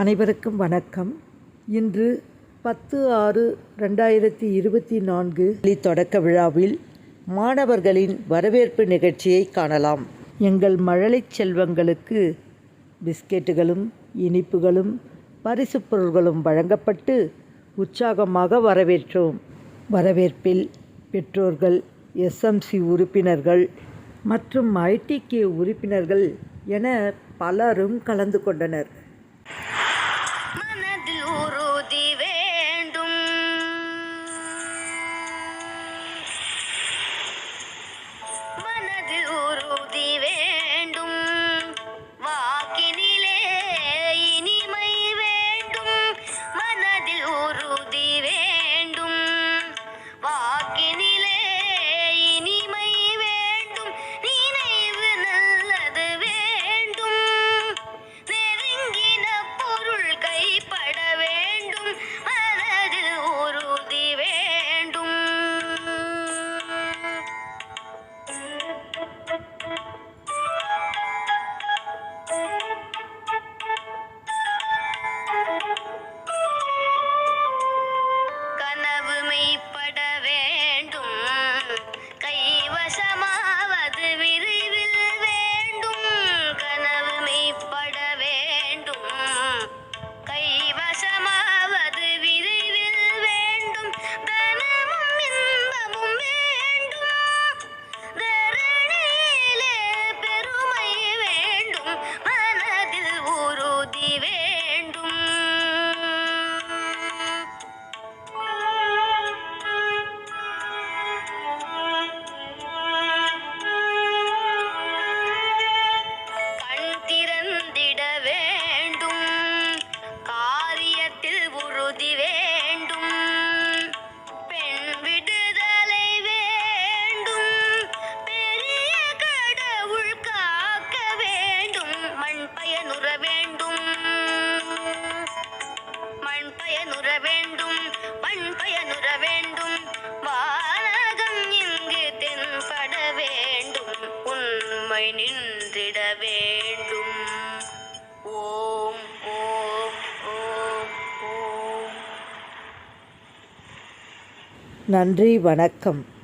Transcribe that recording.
அனைவருக்கும் வணக்கம். இன்று பத்து ஆறு ரெண்டாயிரத்தி இருபத்தி நான்கு தொடக்க விழாவில் மாணவர்களின் வரவேற்பு நிகழ்ச்சியை காணலாம். எங்கள் மழலைச் செல்வங்களுக்கு பிஸ்கெட்டுகளும் இனிப்புகளும் பரிசுப் பொருள்களும் வழங்கப்பட்டு உற்சாகமாக வரவேற்றோம். வரவேற்பில் பெற்றோர்கள் எஸ்எம்சி உறுப்பினர்கள் மற்றும் ஐடிகே உறுப்பினர்கள் என பலரும் கலந்து கொண்டனர். மனதில் உறுதி வேண்டும். மனதில் உறுதி உண்மை நின்றிட வேண்டும். ஓம் ஓம் ஓம் ஓம். நன்றி வணக்கம்.